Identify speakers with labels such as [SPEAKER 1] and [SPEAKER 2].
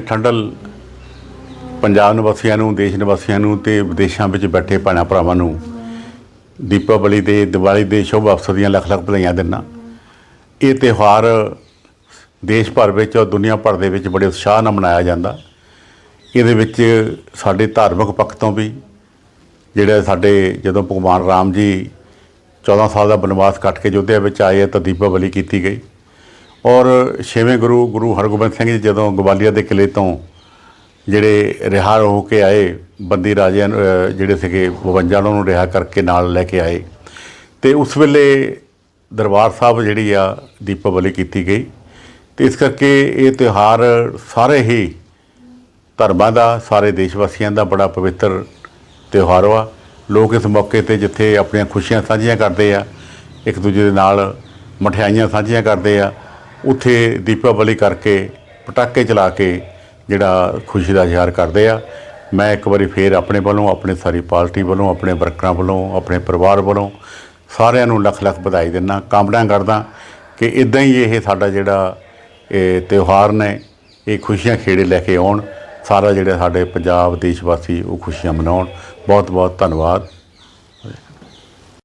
[SPEAKER 1] ਠੰਡਲ ਪੰਜਾਬ ਨਿਵਾਸੀਆਂ ਨੂੰ, ਦੇਸ਼ ਨਿਵਾਸੀਆਂ ਨੂੰ ਤੇ ਵਿਦੇਸ਼ਾਂ ਵਿੱਚ ਬੈਠੇ ਭੈਣਾਂ ਭਰਾਵਾਂ ਨੂੰ ਦੀਪਾਵਲੀ ਦੇ ਦੀਵਾਲੀ ਦੇ ਸ਼ੁਭ ਅਵਸਰ ਦੀਆਂ ਲੱਖ ਲੱਖ ਵਧਾਈਆਂ ਦਿੰਦਾ। ਇਹ ਤਿਉਹਾਰ ਦੇਸ਼ ਭਰ ਵਿੱਚ ਔਰ ਦੁਨੀਆ ਭਰ ਦੇ ਵਿੱਚ ਬੜੇ ਉਤਸ਼ਾਹ ਨਾਲ ਮਨਾਇਆ ਜਾਂਦਾ। ਇਹਦੇ ਵਿੱਚ ਸਾਡੇ ਧਾਰਮਿਕ ਪੱਖ ਤੋਂ ਵੀ ਜਿਹੜੇ ਸਾਡੇ ਜਦੋਂ ਭਗਵਾਨ ਰਾਮ ਜੀ 14 ਸਾਲ ਦਾ ਬਨਵਾਸ ਕੱਟ ਕੇ ਅਯੁੱਧਿਆ ਵਿੱਚ ਆਏ ਤਾਂ ਦੀਪਾਵਲੀ ਕੀਤੀ ਗਈ। ਔਰ ਛੇਵੇਂ ਗੁਰੂ ਗੁਰੂ ਹਰਗੋਬਿੰਦ ਸਿੰਘ ਜੀ ਜਦੋਂ ਗਵਾਲੀਅਰ ਦੇ ਕਿਲੇ ਤੋਂ ਜਿਹੜੇ ਰਿਹਾ ਹੋ ਕੇ ਆਏ ਬੰਦੀ ਰਾਜਿਆਂ ਨੂੰ, ਜਿਹੜੇ ਸੀਗੇ 52 ਉਹਨਾਂ ਨੂੰ ਰਿਹਾ ਕਰਕੇ ਨਾਲ ਲੈ ਕੇ ਆਏ ਤੇ ਉਸ ਵੇਲੇ ਦਰਬਾਰ ਸਾਹਿਬ ਜਿਹੜੀ ਆ ਦੀਪਾਵਲੀ ਕੀਤੀ ਗਈ। ਤੇ ਇਸ ਕਰਕੇ ਇਹ ਤਿਉਹਾਰ ਸਾਰੇ ਹੀ ਧਰਮਾਂ ਦਾ ਸਾਰੇ ਦੇਸ਼ ਵਾਸੀਆਂ ਦਾ ਬੜਾ ਪਵਿੱਤਰ ਤਿਉਹਾਰ ਵਾ। ਲੋਕ ਇਸ ਮੌਕੇ ਤੇ ਜਿੱਥੇ ਆਪਣੀਆਂ ਖੁਸ਼ੀਆਂ ਸਾਂਝੀਆਂ ਕਰਦੇ ਆ ਇੱਕ ਦੂਜੇ ਦੇ ਨਾਲ ਮਠਿਆਈਆਂ ਸਾਂਝੀਆਂ ਕਰਦੇ ਆ ਉੱਥੇ ਦੀਪਾਵਲੀ ਕਰਕੇ ਪਟਾਕੇ ਚਲਾ ਕੇ ਜਿਹੜਾ ਖੁਸ਼ੀ ਦਾ ਇਜ਼ਹਾਰ ਕਰਦੇ ਆ। ਮੈਂ ਇੱਕ ਵਾਰੀ ਫੇਰ ਆਪਣੇ ਵੱਲੋਂ, ਆਪਣੀ ਸਾਰੀ ਪਾਰਟੀ ਵੱਲੋਂ, ਆਪਣੇ ਵਰਕਰਾਂ ਵੱਲੋਂ, ਆਪਣੇ ਪਰਿਵਾਰ ਵੱਲੋਂ ਸਾਰਿਆਂ ਨੂੰ ਲੱਖ ਲੱਖ ਵਧਾਈ ਦਿੰਦਾ, ਕਾਮਨਾ ਕਰਦਾ ਕਿ ਇਦਾਂ ਹੀ ਇਹ ਸਾਡਾ ਜਿਹੜਾ ਇਹ ਤਿਉਹਾਰ ਨੇ, ਇਹ ਖੁਸ਼ੀਆਂ ਖੇੜੇ ਲੈ ਕੇ ਆਉਣ, ਸਾਰਾ ਜਿਹੜਾ ਸਾਡੇ ਪੰਜਾਬ ਦੇਸ਼ ਵਾਸੀ ਉਹ ਖੁਸ਼ੀਆਂ ਮਨਾਉਣ। ਬਹੁਤ ਬਹੁਤ ਧੰਨਵਾਦ।